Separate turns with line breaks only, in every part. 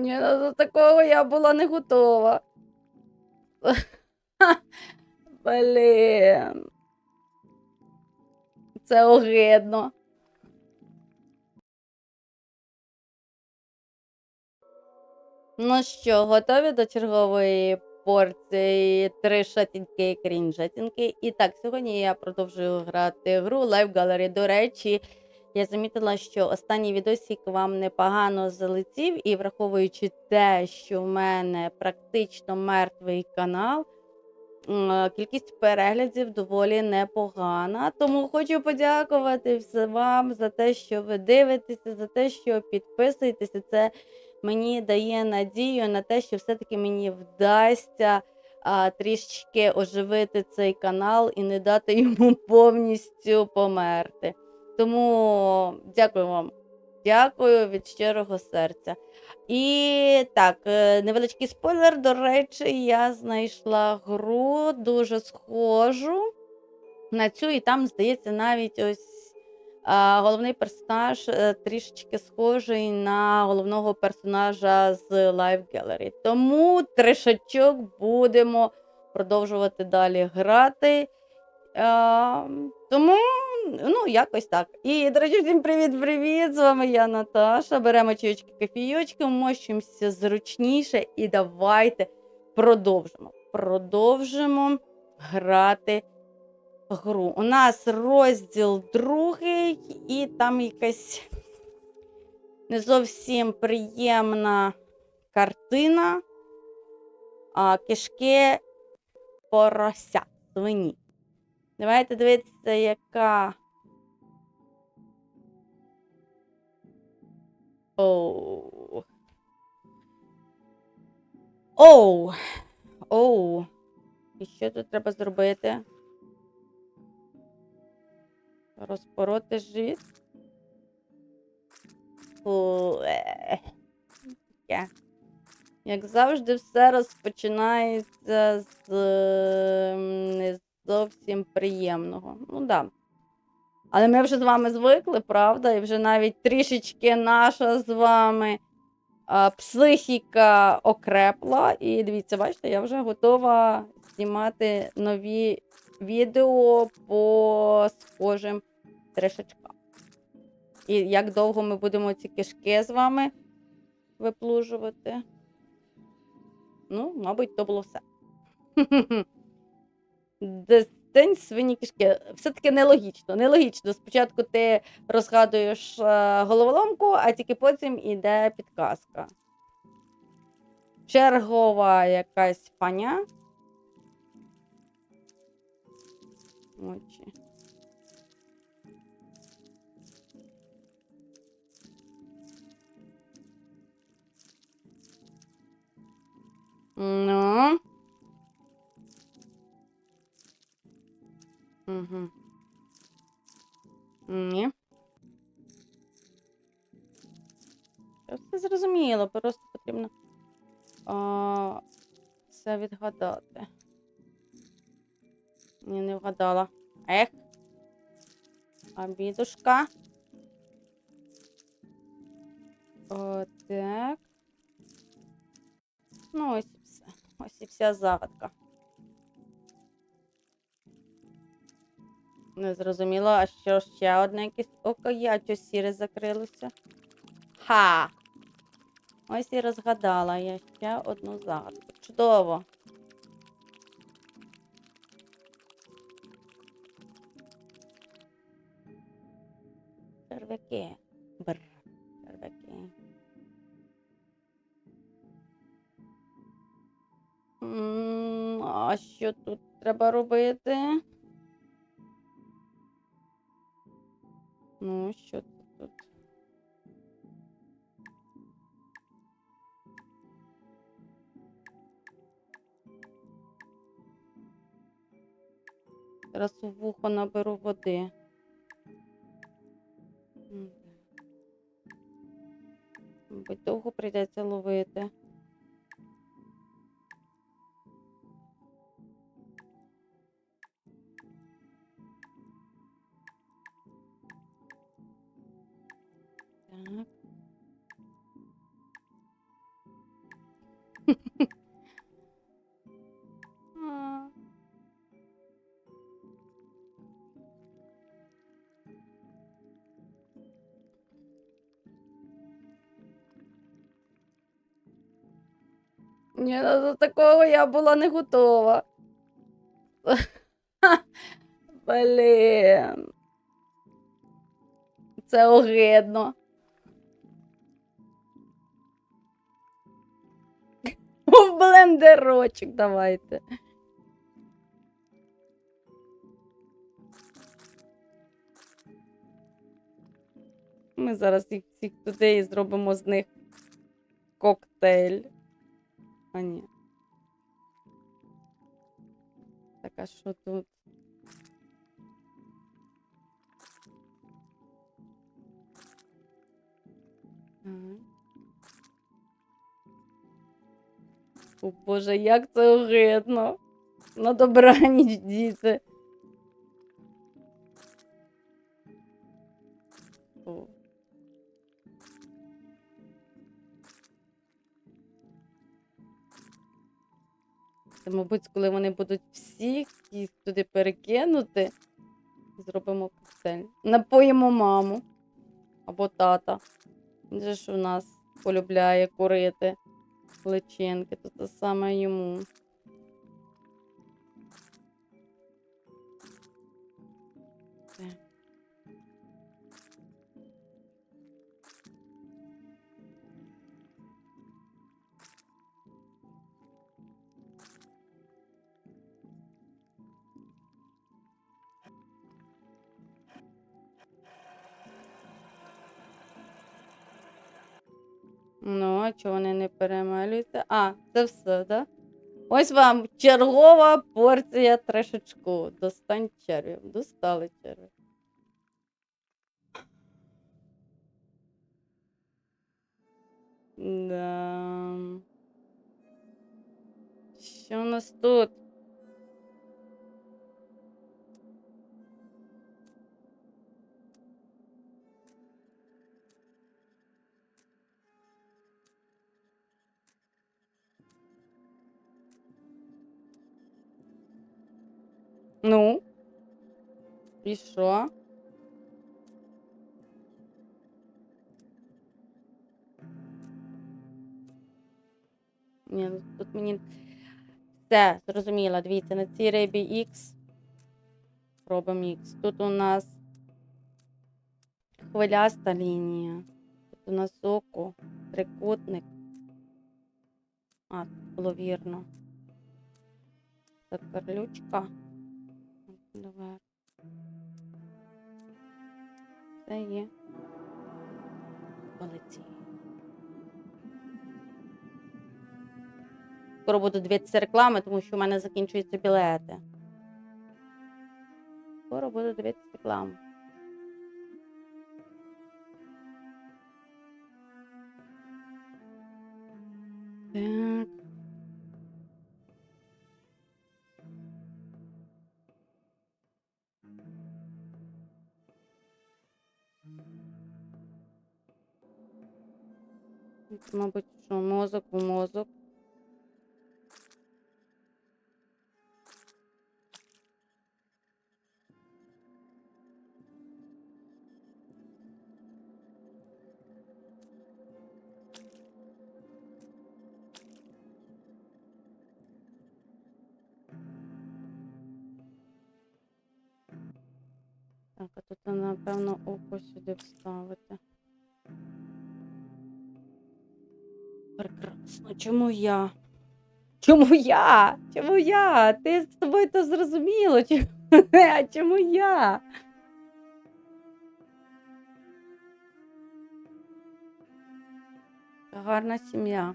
Ні, ну, до такого я була не готова. Блін. Це огидно. Ну що, готові до чергової порції три шатінки крінжатінки. І так, сьогодні я продовжую грати гру Live Gallery. До речі, я замітила, що останній відосик вам непогано залетів, і враховуючи те, що в мене практично мертвий канал, е, кількість переглядів доволі непогана. Тому хочу подякувати вам за те, що ви дивитеся, за те, що підписуєтеся. Це мені дає надію на те, що все-таки мені вдасться а, трішечки оживити цей канал і не дати йому повністю померти. Тому дякую вам. Дякую від щирого серця. І так, е, невеличкий спойлер. До речі, я знайшла гру дуже схожу на цю, і там, здається, навіть ось а, головний персонаж е, трішечки схожий на головного персонажа з Live Gallery. Тому трешачок будемо продовжувати далі грати. А, тому, ну, якось так. І, до речі, всім привіт-привіт! З вами я Наташа. Беремо чайочки кофійочки, вмощуємося зручніше і давайте продовжимо. Продовжимо грати гру. У нас розділ другий, і там якась не зовсім приємна картина. А, кишки порося, свині. Давайте дивитися, яка. Оу. Оу. Оу. І що тут треба зробити? Розпороти живіт. Е. Таке. Як завжди, все розпочинається з м, не зовсім приємного. Ну да. Але ми вже з вами звикли, правда? І вже навіть трішечки наша з вами а, психіка окрепла. І дивіться, бачите, я вже готова знімати нові відео по схожим трешечкам. І як довго ми будемо ці кишки з вами виплужувати? Ну, мабуть, то було все. Де- День свині кишки. Все-таки нелогічно. Нелогічно. Спочатку ти розгадуєш е, головоломку, а тільки потім іде підказка. Чергова якась паня. Очі. Ну. Угу. Ні. Все зрозуміло, просто потрібно а, все відгадати. Ні, не вгадала. Ех. Обідушка. О, так. Ну, ось і все. Ось і вся загадка. Не зрозуміло, а що ще одне якесь око є, а що сіре закрилося? Ха! Ось і розгадала я ще одну загадку. Чудово. Червяки. Бр. Червяки. А що тут треба робити? Що це тут? Зараз у вухо наберу води. Мабуть, довго прийдеться ловити. Так. Ні, ну, до такого я була не готова. Блін. Це огидно. Блендерочок давайте. Ми зараз їх всіх туди і зробимо з них коктейль. А ні. Так, а що тут? Ага. О Боже, як це огидно. На добраніч, діти. О. Це, мабуть, коли вони будуть всіх їх туди перекинути, зробимо коктейль. Напоїмо маму або тата. Він же ж у нас полюбляє курити личинки, то це саме йому. Ну, а чого вони не перемелюються? А, це все, да? Ось вам чергова порція трешечку. Достань червів. Достали червів. Да. Що у нас тут? Ну? І що? Ні, ну тут мені все зрозуміло. Дивіться, на цій рибі X робимо X. Тут у нас хвиляста лінія. Тут у нас око, трикутник. А, було вірно. Це Давай. Це є. Молодці. Скоро буду дивитися реклами, тому що в мене закінчуються білети. Скоро буду дивитися рекламу. Так. Мабуть, що мозок у мозок. Так, а тут, напевно, око сюди вставити. Чому я? Чому я? Чому я? Ти з тобою то зрозуміло. Чому, а чому я? Гарна сім'я.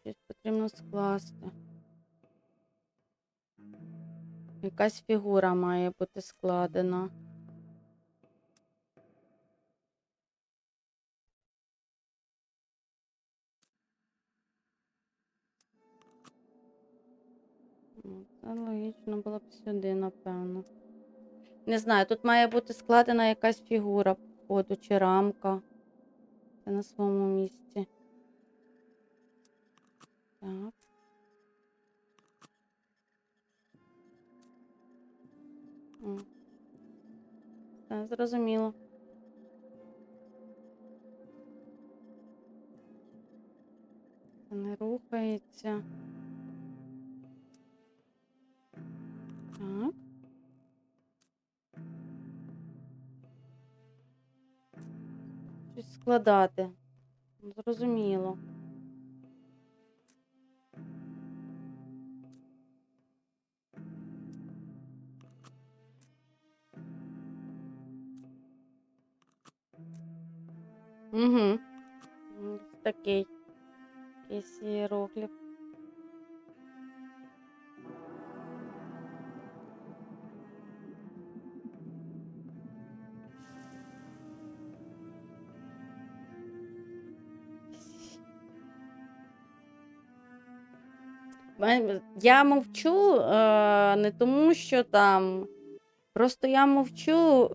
Щось потрібно скласти. Якась фігура має бути складена. Ну, Це логічно було б сюди, напевно. Не знаю, тут має бути складена якась фігура, походу, чи рамка. Це на своєму місці. Так. М. Все зрозуміло. Не рухається. Так. Щось складати. Зрозуміло. Такий. Якийсь іерогліф. Я мовчу е, не тому, що там. Просто я мовчу.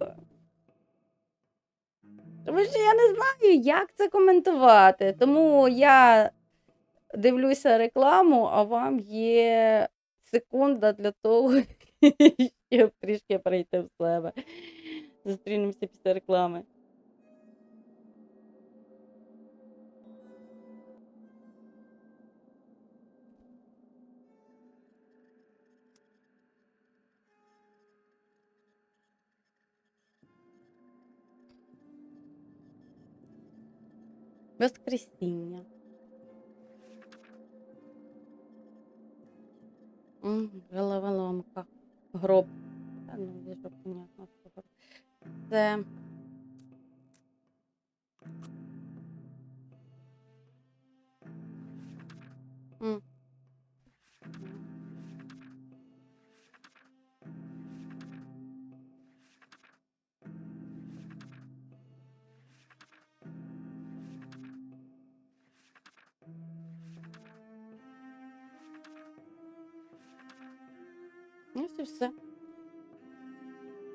Тому що я не знаю, як це коментувати. Тому я дивлюся рекламу, а вам є секунда для того, щоб трішки прийти в себе. Зустрінемося після реклами. Воскресіння. Головоломка. Гроб. Ну, вижу, понятно, що гроб. Це. М. Ну, і все.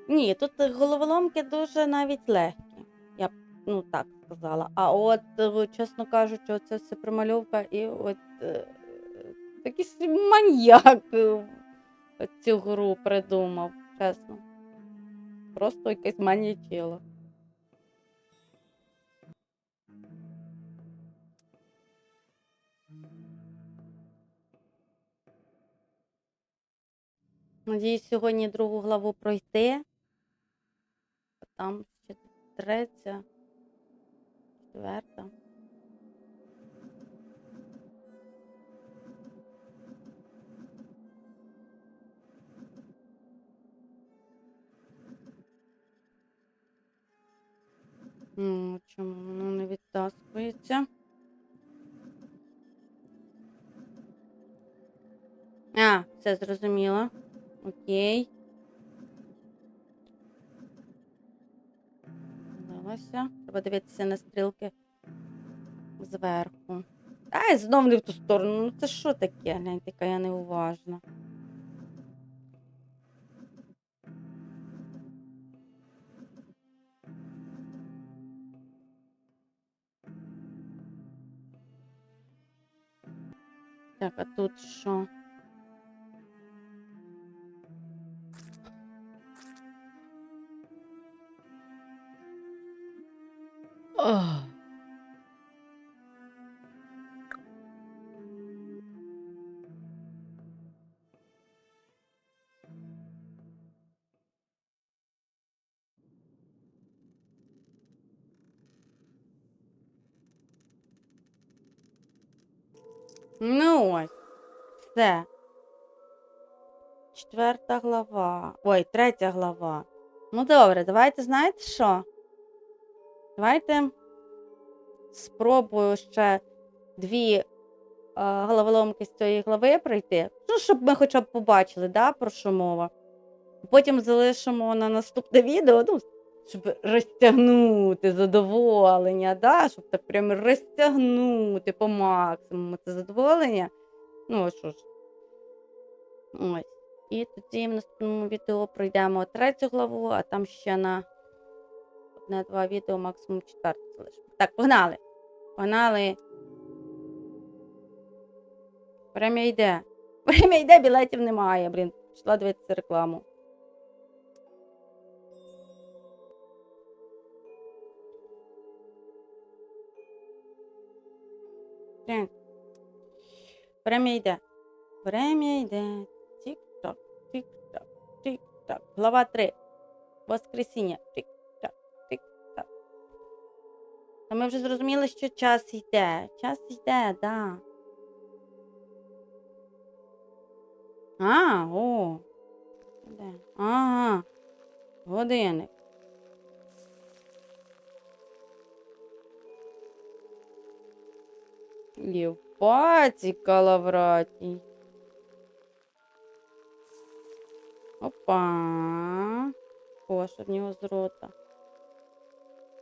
Ні, тут головоломки дуже навіть легкі. Я б ну так сказала. А от, е, чесно кажучи, оце все примальовка і от е, якийсь маньяк е, цю гру придумав, чесно. Просто якесь манічило. Надіюсь, сьогодні другу главу пройти. Там ще третя, четверта. Ну, чому воно не відтаскується? А, все зрозуміло. Окей. Дивилася. Треба дивитися на стрілки зверху. Ай, знов не в ту сторону. Ну це що таке? Гляньте, яка я неуважна. Так, а тут що? Ох. Ну ось. Все. Четверта глава. Ой, третя глава. Ну добре, давайте знаєте що? Давайте спробую ще дві е, головоломки з цієї глави пройти. Ну, щоб ми хоча б побачили, да, про що мова. Потім залишимо на наступне відео, ну, щоб розтягнути задоволення, да? щоб так прямо розтягнути по максимуму це задоволення. Ну, що ж. Ось. І тоді в наступному відео пройдемо третю главу, а там ще на одне-два відео, максимум четверте залишимо. Так, погнали. Погнали. Время йде. Время йде, білетів немає, блін. Пішла дивитися рекламу. Так. Время йде. Время йде. Тік-так, тік-так, тік-так. Глава 3. Воскресіння. Тік-так. Та ми вже зрозуміли, що час йде. Час йде, да. А, о. Де? Ага. Годинник. Євпатій калавратій. Опа. Що в нього з рота.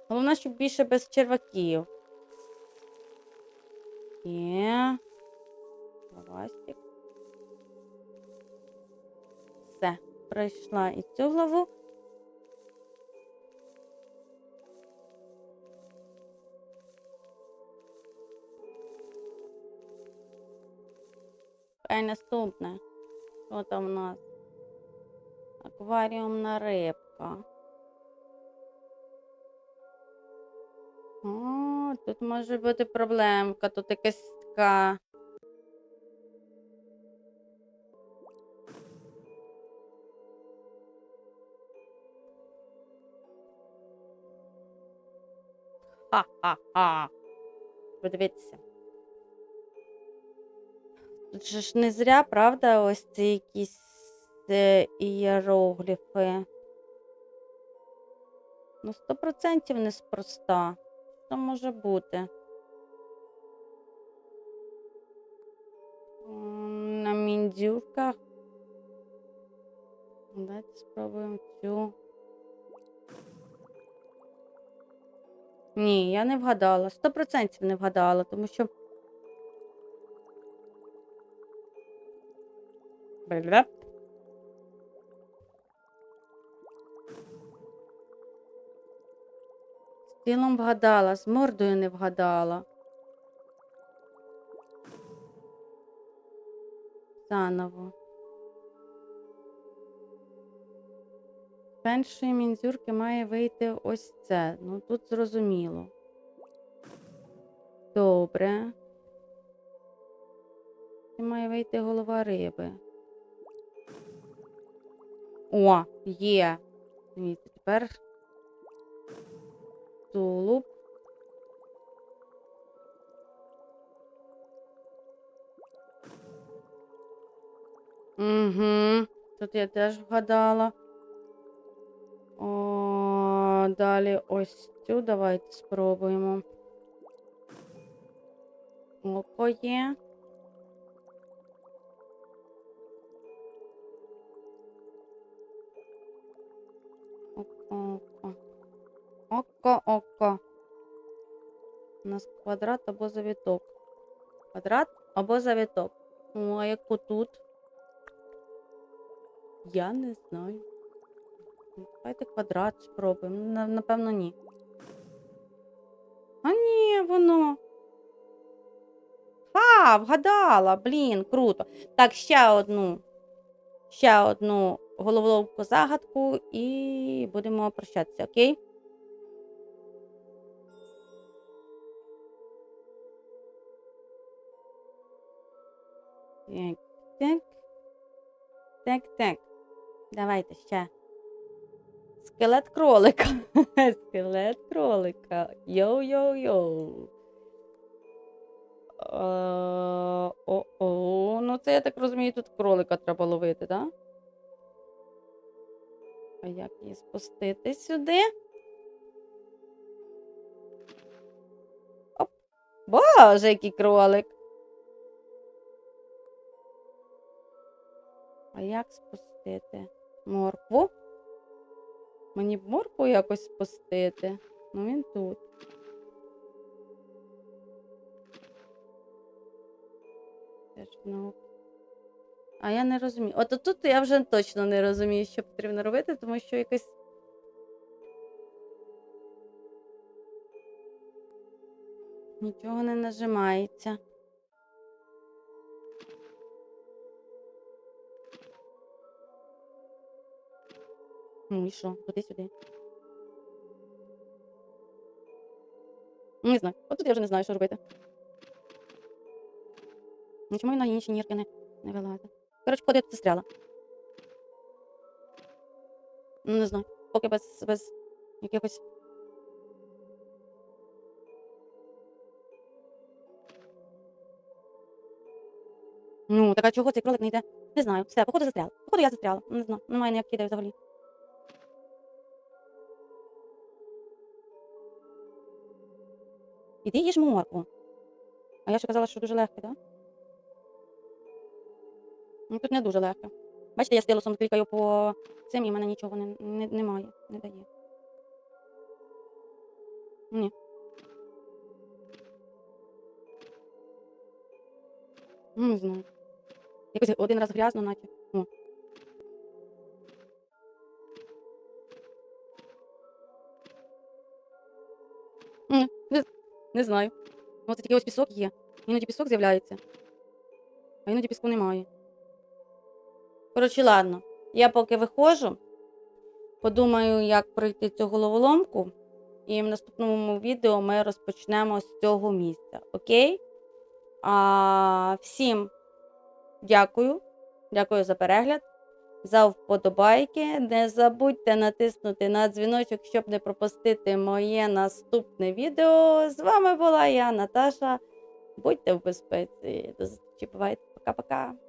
Головне, щоб більше без черваків. Є. Ластик. Все, пройшла і цю главу. А й наступне. Що там у нас? Акваріумна рибка. О, тут може бути проблемка, тут якась така. Ха-ха-ха. Подивіться. Тут же ж не зря, правда, ось ці якісь е, ієрогліфи. Ну, сто процентів неспроста. Що може бути? На міндюрках. Давайте спробуємо цю. Ні, я не вгадала. Сто процентів не вгадала, тому що. Бля. Тілом вгадала, з мордою не вгадала. Заново. З першої мінзюрки має вийти ось це. Ну тут зрозуміло. Добре. Це має вийти голова риби. О, є. Дивіться, тепер тулуб. Угу. Тут я теж вгадала. О, далі ось цю давайте спробуємо. Око є. Око, око. Око, око. У нас квадрат або завіток. Квадрат або завіток. Ну, а яку тут? Я не знаю. Давайте квадрат спробуємо. Напевно, ні. А ні, воно. Ха, вгадала, блін, круто. Так, ще одну. Ще одну головоломку загадку і будемо прощатися, окей? Так, так. Так, так. Давайте ще. Скелет кролика. Скелет кролика. Йоу-йоу-йоу. О-о. Ну, це я так розумію, тут кролика треба ловити, так? Да? А як її спустити сюди? Оп. Боже, який кролик. А як спустити? Моркву? Мені б моркву якось спустити. Ну він тут. А я не розумію. От тут я вже точно не розумію, що потрібно робити, тому що якось. Нічого не нажимається. Ну і що? Туди-сюди. Не знаю. От тут я вже не знаю, що робити. Ну, чому і на інші нірки не, не вилазить? Коротше, походу, я застряла. Ну, Не знаю. Поки без, без якихось. Ну, так чого цей кролик не йде? Не знаю. Все, походу застряла. Походу я застряла. Не знаю. Немає ніяких ідей взагалі. Іди їж моркву. А я ще казала, що дуже легке, так? Ну, тут не дуже легко. Бачите, я стилусом клікаю по цим і в мене нічого не, не, немає, не дає. Ні. Ну, Не знаю. Якось один раз грязно, наче. О. Ні, Не, знаю. Ось такий ось пісок є. Іноді пісок з'являється, а іноді піску немає. Коротше, ладно. Я поки виходжу, подумаю, як пройти цю головоломку, і в наступному відео ми розпочнемо з цього місця. Окей? А, всім дякую. Дякую за перегляд, за вподобайки. Не забудьте натиснути на дзвіночок, щоб не пропустити моє наступне відео. З вами була я, Наташа. Будьте в безпеці. До зустрічі. Бувайте. Пока-пока.